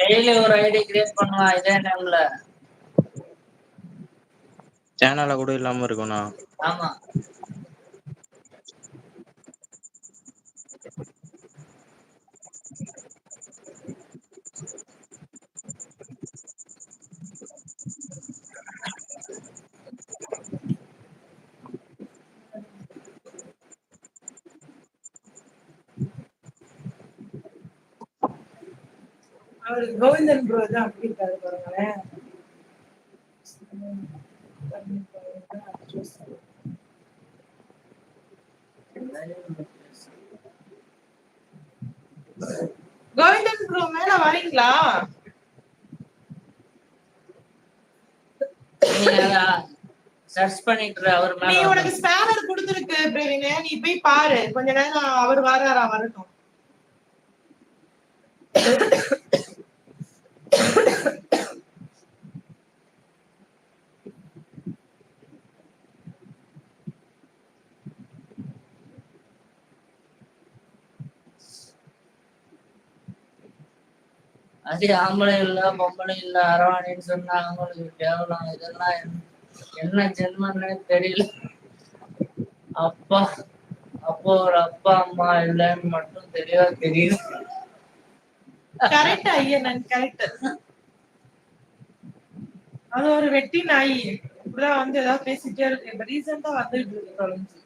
Daily ஒரு ID create பண்ணுவா இதே நேம்ல சேனல்ல கூட இல்லாம இருக்குண்ணா ஆமா. அவரு கோவிந்தன் ப்ரோ தான் அப்படி இருக்காரு பாருங்களேன். கோவிந்தன் ப்ரோ மேல வரீங்களா? சர்ச் பண்ணிட்டு அவர் நீ உனக்கு ஸ்பேனர் கொடுத்துருக்கு பிரவீனே. நீ போய் பாரு. கொஞ்ச நேரம் அவர் வராரா வரட்டும். அது ஆம்பளை இல்ல பொம்பளை இல்ல அரவாணின்னு சொன்னா அவங்களுக்கு கேவலம் இதெல்லாம் என்ன- ஜென்மன்னு தெரியல. அப்பா அப்போ ஒரு அப்பா அம்மா இல்லைன்னு மட்டும் தெளிவா தெரியுது. கரெக்ட் ஐயன் கரெக்ட் அது ஒரு வெட்டி நாய். இப்படிதான் வந்து ஏதாவது பேசிட்டே இருக்கு. இப்ப ரீசெண்டா வந்துட்டு இருக்கு தொலைஞ்சு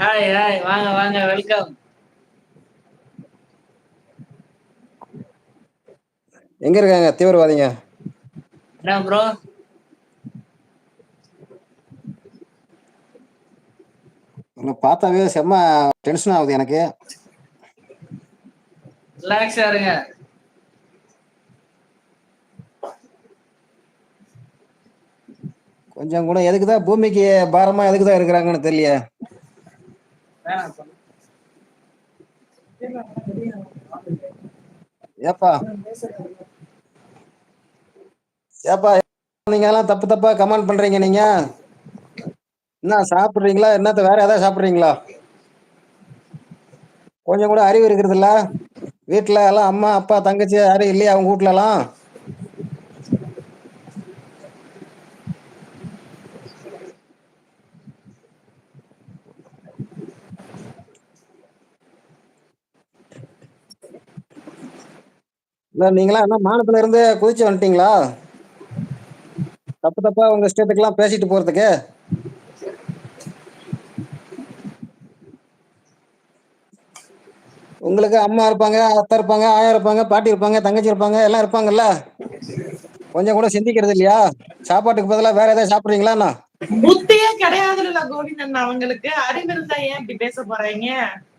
ஹாய் ஹாய் வாங்க வாங்க. வெல்கம் எங்க இருக்காங்க? தீவிரவாதிங்க. என்ன ப்ரோ பார்த்தாவே செம்ம டென்ஷன் ஆகுது எனக்கு. ரிலாக்ஸா இருங்க. கொஞ்சம் கூட எதுக்கு தான் பூமிக்கு பாரமா எதுக்கு தான் இருக்கிறாங்கன்னு தெரியல. ஏப்பா. ஏப்பா நீங்க எல்லாம் தப்பு தப்பா கமெண்ட் பண்றீங்க நீங்க. என்ன சாப்பிடுறீங்களா? என்னத்த வேற ஏதாவது சாப்பிடுறீங்களா? கொஞ்சம் கூட அறிவு இருக்கிறது இல்ல வீட்டுல எல்லாம் அம்மா அப்பா தங்கச்சி யாரும் இல்லையா அவங்க வீட்ல எல்லாம் இல்ல நீங்களா என்ன மானத்துல இருந்து குதிச்சு வந்துட்டீங்களா? தப்பு தப்பா உங்க இஷ்டத்துக்கெல்லாம் பேசிட்டு போறதுக்கு? உங்களுக்கு அம்மா இருப்பாங்க அத்தை இருப்பாங்க ஆயா இருப்பாங்க பாட்டி இருப்பாங்க தங்கச்சி இருப்பாங்க எல்லாம் இருப்பாங்கல்ல? கொஞ்சம் கூட சிந்திக்கிறது இல்லையா? சாப்பாட்டுக்கு பதிலா வேற ஏதாவது சாப்பிடுறீங்களா புத்தியே கிடையாதுல்ல கோவிந்தன் அவங்களுக்கு. அறிவு இருந்தா ஏன் இப்படி பேச போறீங்க ஏன் அனுப்புறாங்க?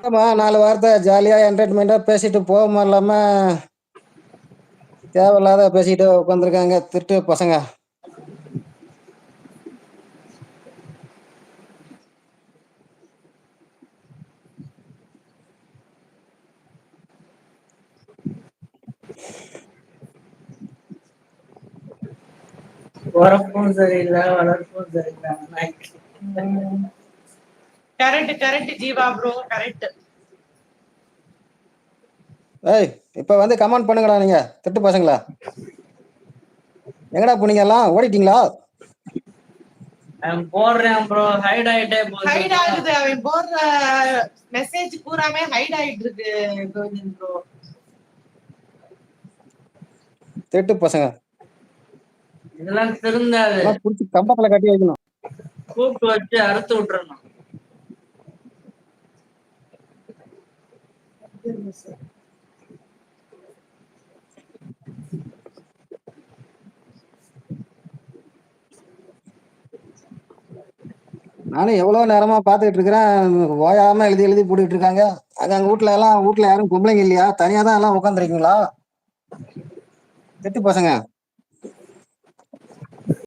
ஆமா நாலு வார்த்தை ஜாலியா என்டர்டைன்மெண்டா பேசிட்டு போகாம இல்லாம தேவையில்லாத பேசிட்டு உட்காந்துருக்காங்க திருட்டு பசங்க உறப்பும் சரியில்லை வளர்ப்பும் சரியில்லை. Correct correct Jeeva bro correct ஏய் இப்ப வந்து கமெண்ட் பண்ணுங்கடா நீங்க. திட்டு பசங்களா. எங்கடா போனீங்க எல்லாம்? ஓடிட்டீங்களா? போடுறேன் ப்ரோ ஹைட் ஆயிட்டே ஹைட் ஆகுது. அவன் போடுற மெசேஜ் பூராமே ஹைட் ஆயிட்டு இருக்கு கோவிந்தன் ப்ரோ திட்டு பசங்க. இதெல்லாம் திருந்தாது. புடிச்சு கம்பத்துல கட்டி வைக்கணும். கூப்பிட்டு வச்சு அறுத்து விட்டுறணும். நானும் எவ்வளவு நேரமா பாத்துக்கிட்டு இருக்கிறேன். ஓயாம எழுதி எழுதி போட்டுட்டு இருக்காங்க. அங்க அங்க வீட்ல எல்லாம் வீட்ல யாரும் பொம்பளைங்க இல்லையா? தனியா தான் எல்லாம் உட்காந்துருக்கீங்களா திட்டு பசங்க.